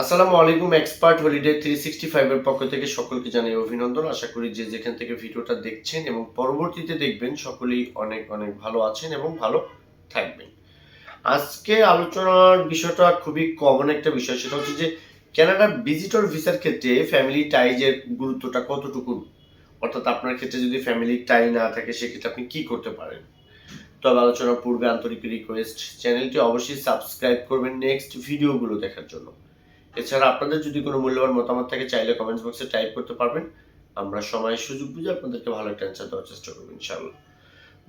আসসালামু আলাইকুম, expert holiday three sixty ফাইভের পক্ষ থেকে সকলকে জানাই অভিনন্দন। আশা করি যে যেখান থেকে ভিডিওটা দেখছেন এবং পরবর্তীতে দেখবেন, সকলেই অনেক অনেক ভালো আছেন এবং ভালো থাকবেন। আজকে আলোচনার বিষয়টা খুবই কমন একটা বিষয়, সেটা হচ্ছে যে কানাডার ভিজিটর ভিসার ক্ষেত্রে ফ্যামিলি টাইজের গুরুত্বটা কতটুকু? অর্থাৎ আপনার ক্ষেত্রে যদি ফ্যামিলি টাই না থাকে, সেক্ষেত্রে আপনি কি করতে পারেন? তবে আলোচনার পূর্বে আন্তরিক রিকোয়েস্ট চ্যানেলটি অবশ্যই সাবস্ক্রাইব করবেন নেক্সট ভিডিওগুলো দেখার জন্য। এছাড়া আপনাদের যদি কোনো মূল্যবান মতামত থাকে, চাইলে কমেন্টস বক্সে টাইপ করতে পারবেন। আমরা সময় সুযোগ বুঝে আপনাদেরকে ভালো একটা অ্যান্সার দেওয়ার চেষ্টা করব, ইনশাআল্লাহ।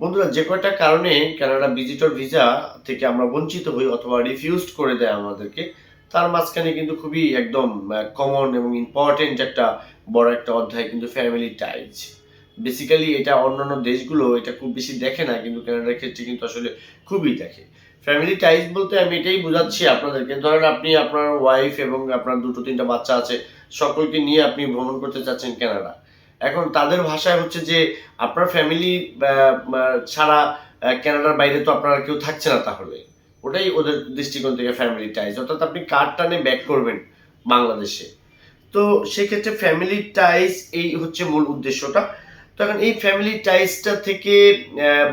বন্ধুরা, যে কয়টা কারণে কানাডা ভিজিটর ভিসা থেকে আমরা বঞ্চিত হই অথবা রিফিউজড করে দেয় আমাদেরকে, তার মাঝখানে কিন্তু খুবই একদম কমন এবং ইম্পর্টেন্ট একটা বড় একটা অধ্যায় কিন্তু ফ্যামিলি টাইজ বেসিক্যালি এটা অন্যান্য দেশগুলো এটা খুব বেশি দেখে না, কিন্তু কানাডার ক্ষেত্রে কিন্তু আসলে খুবই দেখে। ফ্যামিলি টাইজ বলতে আমি এটাই বোঝাচ্ছি আপনাদেরকে। ধরেন আপনি আপনার ওয়াইফ এবং আপনার দুটো, তিনটা বাচ্চা আছে, সকলকে নিয়ে আপনি ভ্রমণ করতে চাচ্ছেন কানাডা এখন তাদের ভাষায় হচ্ছে যে, আপনার ফ্যামিলি ছাড়া কানাডার বাইরে তো আপনার কেউ থাকছে না তাহলে। ওটাই ওদের দৃষ্টিকোণ থেকে ফ্যামিলি টাইজ অর্থাৎ আপনি কার টানে ব্যাক করবেন বাংলাদেশে। তো সেক্ষেত্রে ফ্যামিলি টাইজ এই হচ্ছে মূল উদ্দেশ্যটা। তো এখন এই ফ্যামিলি টাইজটা থেকে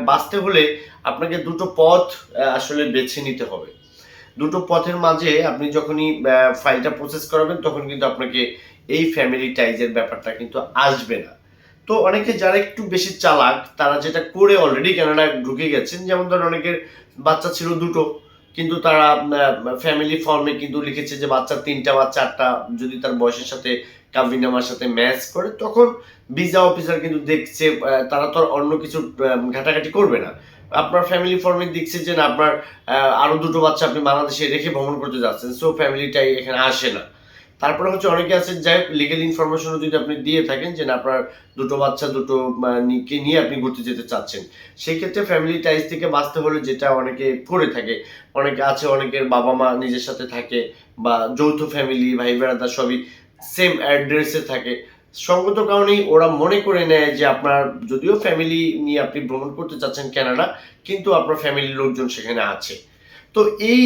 বাঁচতে হলে আপনাকে দুটো পথ আসলে বেছে নিতে হবে। দুটো পথের মাঝে আপনি যখনই ফাইলটা প্রসেস করাবেন, তখন কিন্তু আপনাকে এই ফ্যামিলি টাইজের ব্যাপারটা কিন্তু আসবে না। তো অনেকে যারা একটু বেশি চালাক, তারা যেটা করে অলরেডি কানাডা ঢুকে গেছেন, যেমন ধরেন অনেকের বাচ্চা ছিল দুটো, কিন্তু তারা ফ্যামিলি ফর্মে কিন্তু লিখেছে যে বাচ্চা তিনটা বা চারটা, যদি তার বয়সের সাথে কাবিনামার সাথে ম্যাচ করে, তখন ভিসা অফিসার কিন্তু দেখছে তারা তো অন্য কিছু ঘাটাঘাটি করবে না। আপনার ফ্যামিলি ফর্মে দেখছে যে আপনার আহ, আরও দুটো বাচ্চা আপনি বাংলাদেশে রেখে ভ্রমণ করতে যাচ্ছেন সো ফ্যামিলিটাই এখানে আসে না। তারপরে হচ্ছে অনেকে আছে যাই লিগেল ইনফরমেশনও যদি আপনি দিয়ে থাকেন যে আপনার দুটো বাচ্চা দুটো কে নিয়ে আপনি ঘুরতে যেতে চাচ্ছেন সেই ক্ষেত্রে ফ্যামিলি টাইজ থেকে বাঁচতে হলে যেটা অনেকে করে থাকে অনেকে আছে অনেকের বাবা মা নিজের সাথে থাকে বা যৌথ ফ্যামিলি ভাই বেড়াদা সবই সেম অ্যাড্রেসে থাকে সঙ্গত কারণেই ওরা মনে করে নেয় যে আপনার, যদিও ফ্যামিলি নিয়ে আপনি ভ্রমণ করতে চাচ্ছেন কানাডা কিন্তু আপনার ফ্যামিলির লোকজন সেখানে আছে। তো এই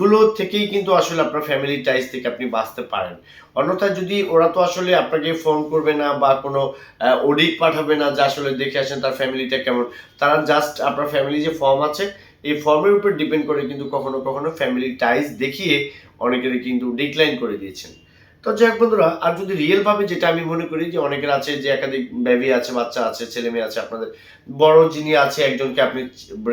গুলো থেকেই কিন্তু আসলে আপনার ফ্যামিলি টাইজ থেকে আপনি বাঁচতে পারেন। অন্যথায় যদি ওরা তো আসলে আপনাকে ফোন করবে না বা কোনো অডিট পাঠাবে না যে আসলে দেখে আসেন তার ফ্যামিলিটা কেমন, তারা জাস্ট আপনার ফ্যামিলি যে ফর্ম আছে, এই ফর্মের উপর ডিপেন্ড করে কিন্তু কখনো কখনো ফ্যামিলি টাইজ দেখিয়ে অনেকেরই কিন্তু ডিক্লাইন করে দিয়েছেন। তো যাই হোক বন্ধুরা, আর যদি রিয়েল ভাবে যেটা আমি মনে করি যে অনেকের আছে যে একাধিক বেবি আছে, বাচ্চা আছে ছেলে মেয়ে আছে, আপনাদের বড় যিনি আছে, একজনকে আপনি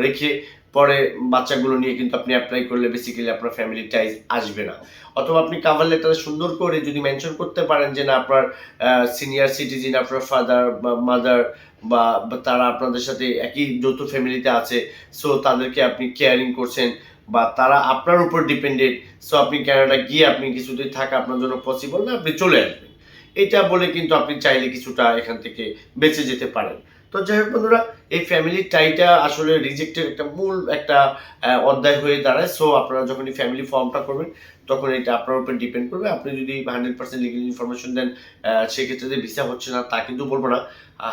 রেখে পরে বাচ্চাগুলো নিয়ে কিন্তু আপনি অ্যাপ্লাই করলে বেসিক্যালি আপনার ফ্যামিলি টাইজ আসবে না। অথবা আপনি কাভার লেটারে সুন্দর করে যদি মেনশন করতে পারেন যে না, আপনার সিনিয়র সিটিজেন আপনার ফাদার বা মাদার বা তারা আপনাদের সাথে একই যৌথ ফ্যামিলিতে আছে সো তাদেরকে আপনি কেয়ারিং করছেন বা তারা আপনার উপর ডিপেন্ডেড সো আপনি কানাডা গিয়ে আপনি কিছুদিন থাকা আপনার জন্য পসিবল না, আপনি চলে আসবেন। এটা বলে কিন্তু আপনি চাইলে কিছুটা এখান থেকে বেঁচে যেতে পারেন। তো যাই হোক বন্ধুরা, এই ফ্যামিলি টাইটা আসলে রিজেক্টের একটা মূল একটা অধ্যায় হয়ে দাঁড়ায়। সো আপনারা যখন এই ফ্যামিলি ফর্মটা করবেন, তখন এটা আপনার উপর ডিপেন্ড করবে। আপনি যদি হান্ড্রেড পার্সেন্ট লিগেল ইনফরমেশন দেন সেক্ষেত্রে যে ভিসা হচ্ছে না, তা কিন্তু বলব না।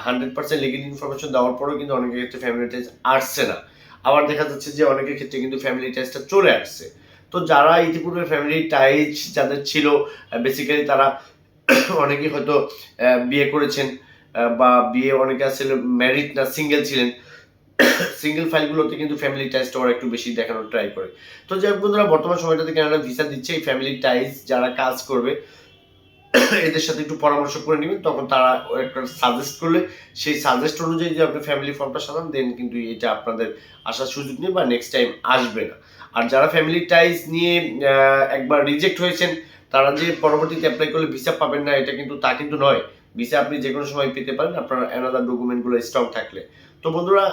হান্ড্রেড পার্সেন্ট লিগেল ইনফরমেশন দেওয়ার পরেও কিন্তু অনেকের ক্ষেত্রে ফ্যামিলি টাইজ আসছে না। আবার দেখা যাচ্ছে যে অনেকের ক্ষেত্রে কিন্তু ফ্যামিলি টাইজটা চলে আসছে। তো যারা ইতিপূর্বে ফ্যামিলি টাইজ যাদের ছিল বেসিক্যালি তারা অনেকেই হয়তো বিয়ে করেছেন বা বিয়ে অনেকে আসলে ম্যারিড না সিঙ্গেল ছিলেন। সিঙ্গেল ফাইলগুলোতে কিন্তু ফ্যামিলি টাইজটা ওরা একটু বেশি দেখানোর ট্রাই করে। তো যাই বন্ধুরা, বর্তমান সময়টাতে কানাডা ভিসা দিচ্ছে এই ফ্যামিলি টাইজ যারা কাজ করবে এদের সাথে একটু পরামর্শ করে নেবেন, তখন তারা একটা সাজেস্ট করলে, সেই সাজেস্ট অনুযায়ী যদি আপনি ফ্যামিলি ফর্মটা সাজান দেন কিন্তু এটা আপনাদের আসার সুযোগ নেই বা নেক্সট টাইম আসবে না। আর যারা ফ্যামিলি টাইজ নিয়ে একবার রিজেক্ট হয়েছেন, তারা যে পরবর্তীতে অ্যাপ্লাই করলে ভিসা পাবেন না, এটা কিন্তু তা কিন্তু নয়। ভিসা আপনি যে কোনো সময় পেতে পারেন, আপনার অ্যানাদার ডকুমেন্টগুলো স্ট্রং থাকলে। তো বন্ধুরা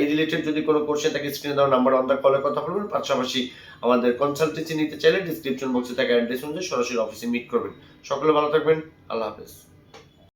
এই রিলেটেড যদি কোনো কোর্সে থাকে স্ক্রিনে দেওয়া নাম্বার অন দ্য কলে কথা বলবেন। পাশাপাশি আমাদের কনসালটেন্সি নিতে চাইলে ডিসক্রিপশন বক্সে থাকা অ্যাড্রেস অনুযায়ী সরাসরি অফিসে মিট করবেন। সকলে ভালো থাকবেন। আল্লাহ হাফেজ।